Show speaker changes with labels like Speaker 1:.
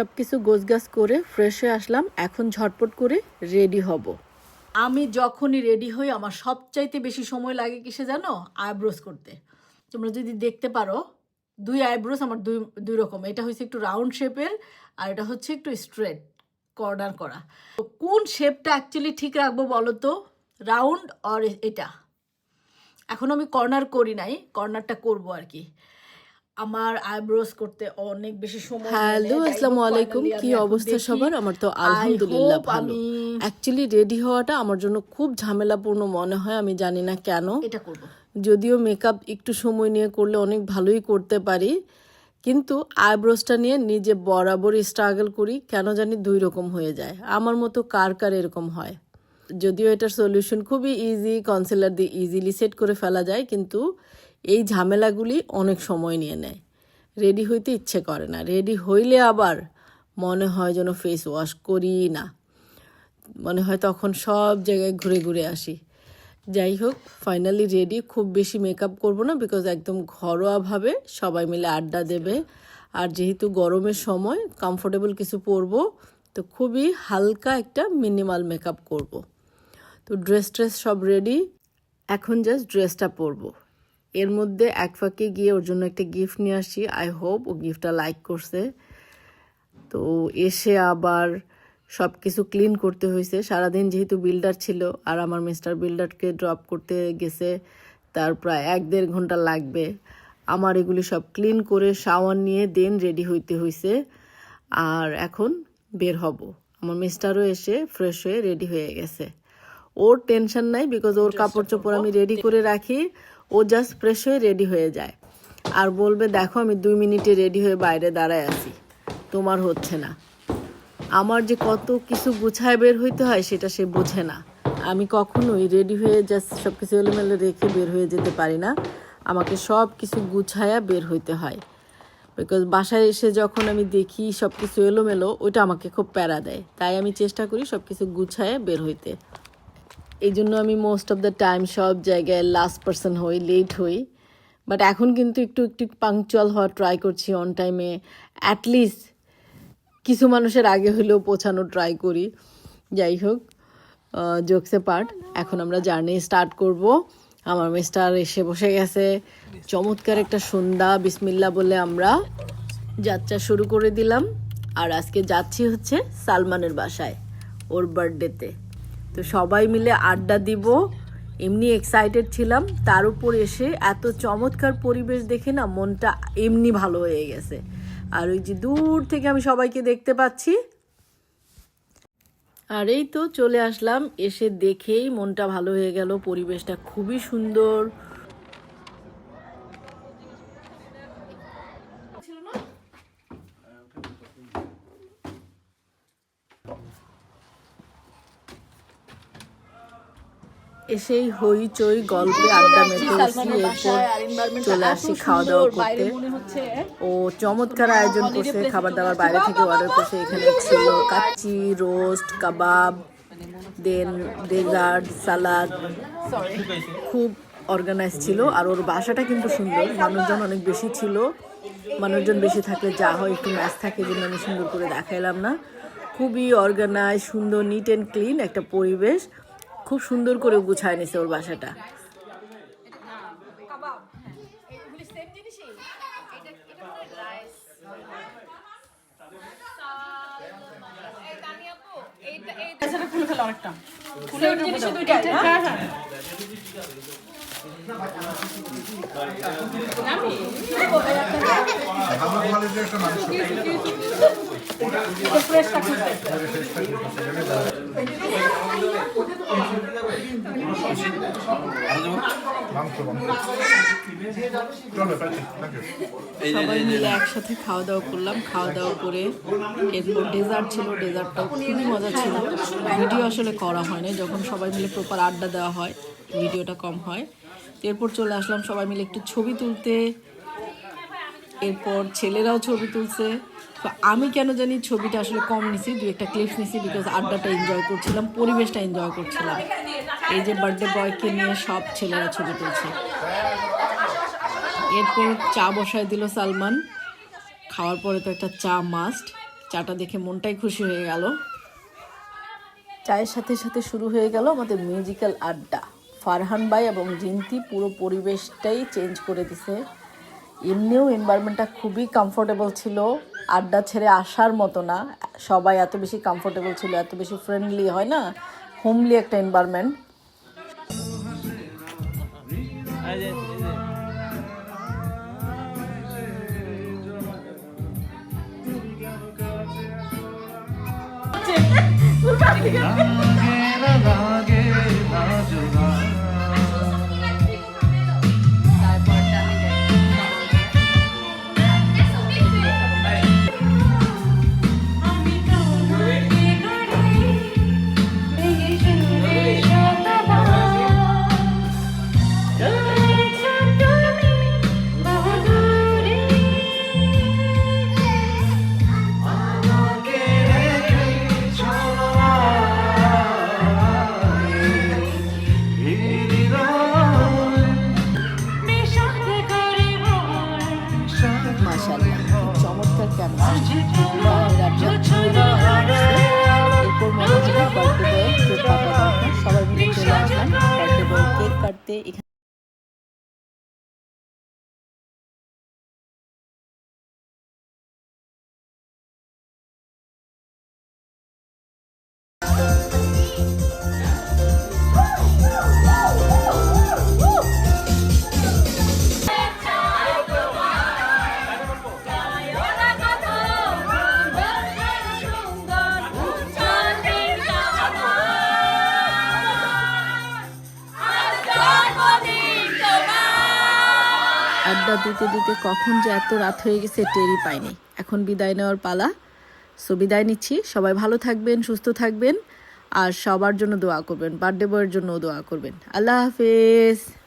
Speaker 1: সব কিছু গোছগাছ করে ফ্রেশ হয়ে আসলাম। এখন ঝটপট করে রেডি হব। আমি যখনই রেডি হই, আমার সবচাইতে বেশি সময় লাগে কিসে জানো? আইব্রোস করতে। তোমরা যদি দেখতে পারো, দুই আইব্রোস আমার দুই দুই রকম। এটা হচ্ছে একটু রাউন্ড শেপের আর এটা হচ্ছে একটু স্ট্রেট কর্নার করা। তো কোন শেপটা অ্যাকচুয়ালি ঠিক রাখব বলো তো? রাউন্ড অর এটা? এখন আমি কর্নার করি নাই কর্নারটা করব আর কি। আমার আইব্রোস করতে অনেক বেশি সময়
Speaker 2: হ্যালো আসসালামু আলাইকুম কি অবস্থা সবার? আমার তো আলহামদুলিল্লাহ ভালো। অ্যাকচুয়ালি রেডি হওয়াটা আমার জন্য খুব ঝামেলাপূর্ণ মনে হয় আমি জানি না কেন।
Speaker 1: এটা করব।
Speaker 2: যদিও মেকআপ একটু সময় নিয়ে করলে অনেক ভালোই করতে পারি কিন্তু আইব্রোসটা নিয়ে নিজে বরাবর স্ট্রাগল করি কেন জানি দুই রকম হয়ে যায়। আমার মতো কার কার এরকম হয়? যদিও এটার সলিউশন খুবই ইজি কনসিলার দিয়ে ইজিলি সেট করে ফেলা যায় কিন্তু এই ঝামেলাগুলি অনেক সময় নিয়ে নেয়। রেডি হইতে ইচ্ছে করে না। রেডি হইলে আবার মনে হয় যেন ফেস ওয়াশ করি না। মনে হয় তখন সব জায়গায় ঘুরে ঘুরে আসি। যাই হোক ফাইনালি রেডি খুব বেশি মেকআপ করব না বিকজ একদম ঘরোয়াভাবে সবাই মিলে আড্ডা দেবে। আর যেহেতু গরমের সময় কমফোর্টেবল কিছু পরবো, তো খুবই হালকা একটা মিনিমাল মেকআপ করব। তো ড্রেস ট্রেস সব রেডি এখন জাস্ট ড্রেসটা পরবো। এর মধ্যে এক ফাঁকে গিয়ে ওর জন্য একটা গিফট নিয়ে আসি। আই হোপ ও গিফটটা লাইক করছে। তো এসে আবার সব কিছু ক্লিন করতে হয়েছে। সারাদিন যেহেতু বিল্ডার ছিল আর আমার মিস্টার বিল্ডারকে ড্রপ করতে গেছে, তার প্রায় এক দেড় ঘণ্টা লাগবে। আমার এগুলি সব ক্লিন করে শাওয়ার নিয়ে দেন রেডি হইতে হয়েছে আর এখন বের হব। আমার মিস্টারও এসে ফ্রেশ হয়ে রেডি হয়ে গেছে। ওর টেনশন নাই বিকজ ওর কাপড় চোপড় আমি রেডি করে রাখি। ও জাস্ট ফ্রেশ হয়ে রেডি হয়ে যায়। আর বলবে দেখো আমি দুই মিনিটে রেডি হয়ে বাইরে দাঁড়ায় আছি। তোমার হচ্ছে না। আমার যে কত কিছু গুছায় বের হইতে হয় সেটা সে বোঝে না। আমি কখনোই রেডি হয়ে জাস্ট সব কিছু এলোমেলো রেখে বের হয়ে যেতে পারি না। আমাকে সব কিছু গুছায়া বের হইতে হয়। বিকজ বাসায় এসে যখন আমি দেখি সব কিছু এলোমেলো ওইটা আমাকে খুব প্যারা দেয়। তাই আমি চেষ্টা করি সব কিছু গুছায় বের হইতে। এই জন্য আমি মোস্ট অফ দ্য টাইম সব জায়গায় লাস্ট পার্সন হই লেট হই। বাট এখন কিন্তু একটু একটু পাংচুয়াল হওয়ার ট্রাই করছি অন টাইমে অ্যাটলিস্ট কিছু মানুষের আগে হলেও পৌঁছানোর ট্রাই করি। যাই হোক জোকসে পার্ট এখন আমরা জার্নি স্টার্ট করব। আমার মিস্টার এসে বসে গেছে। চমৎকার একটা সন্ধ্যা, বিসমিল্লা বলে আমরা যাত্রা শুরু করে দিলাম। আর আজকে যাচ্ছি হচ্ছে সালমানের বাসায়, ওর বার্থডেতে তো সবাই মিলে আড্ডা দিব। এমনি এক্সাইটেড ছিলাম। তার উপর এসে এত চমৎকার পরিবেশ দেখে না মনটা এমনি ভালো হয়ে গেছে। আর ওই যে দূর থেকে আমি সবাইকে দেখতে পাচ্ছি। আর এই তো চলে আসলাম। এসে দেখেই মনটা ভালো হয়ে গেল। পরিবেশটা খুবই সুন্দর। এসেই হইচই গল্পে আড্ডা মেতে গেছি এরপর চলে আসি খাওয়া দাওয়া করতে। ও চমৎকার আয়োজন করছে খাবার দাবার বাইরে থেকে অর্ডার করছে এখানে ছিল kacchi roast kebab then dessert salad খুব অর্গানাইজ ছিল আর ওর বাসাটা কিন্তু সুন্দর মানুষজন অনেক বেশি ছিল। মানুষজন বেশি থাকলে যা হয় একটু ম্যাচ থাকে জন্য আমি সুন্দর করে দেখাইলাম না। খুবই অর্গানাইজ সুন্দর নিট অ্যান্ড ক্লিন একটা পরিবেশ। খুব সুন্দর করে গুছায় নিছে ওর বাসাটা। সবাই মিলে একসাথে খাওয়া দাওয়া করলাম। খাওয়া দাওয়া করে এরপর ডেজার্ট ছিল ডেজার্টটাও খুবই মজা ছিল। ভিডিও আসলে করা হয়নি যখন সবাই মিলে প্রপার আড্ডা দেওয়া হয়, ভিডিওটা কম হয়। এরপর চলে আসলাম সবাই মিলে একটু ছবি তুলতে। এরপর ছেলেরাও ছবি তুলছে। তো আমি কেন জানি ছবিটা আসলে কম নিছি দু একটা ক্লিপস নিছি বিকজ আড্ডাটা এনজয় করছিলাম, পরিবেশটা এনজয় করছিলাম। এই যে বার্থডে বয়কে নিয়ে সব ছেলেরা ছবি তুলছে। এরপর চা বসায় দিল সালমান। খাওয়ার পরে তো একটা চা মাস্ট
Speaker 1: চাটা দেখে মনটাই খুশি হয়ে গেল।
Speaker 2: চায়ের সাথে সাথে শুরু হয়ে গেল আমাদের মিউজিক্যাল আড্ডা। ফারহান ভাই এবং জিন্তি পুরো পরিবেশটাই চেঞ্জ করে দিছে। এমনিও এনভায়রনমেন্টটা খুবই কমফোর্টেবল ছিল। আড্ডা ছেড়ে আসার মতো না। সবাই এত বেশি কমফোর্টেবল ছিল, এত বেশি ফ্রেন্ডলি হয় না? হোমলি একটা এনভায়রনমেন্ট মাশাআল্লাহ কি চমৎকার এরপর মনে হচ্ছে বার্থডে বয় কেক কাটা সবাই মিলে চলে আসলাম। বার্থডে বয় কেক কাটতে এখানে আড্ডা দিতে দিতে কখন যে এত রাত হয়ে গেছে, টেরই পাইনি। এখন বিদায় নেওয়ার পালা। সো, বিদায় নিচ্ছি। সবাই ভালো থাকবেন, সুস্থ থাকবেন। আর সবার জন্য দোয়া করবেন, বার্থডে বয়ের জন্যও দোয়া করবেন। আল্লাহ হাফেজ।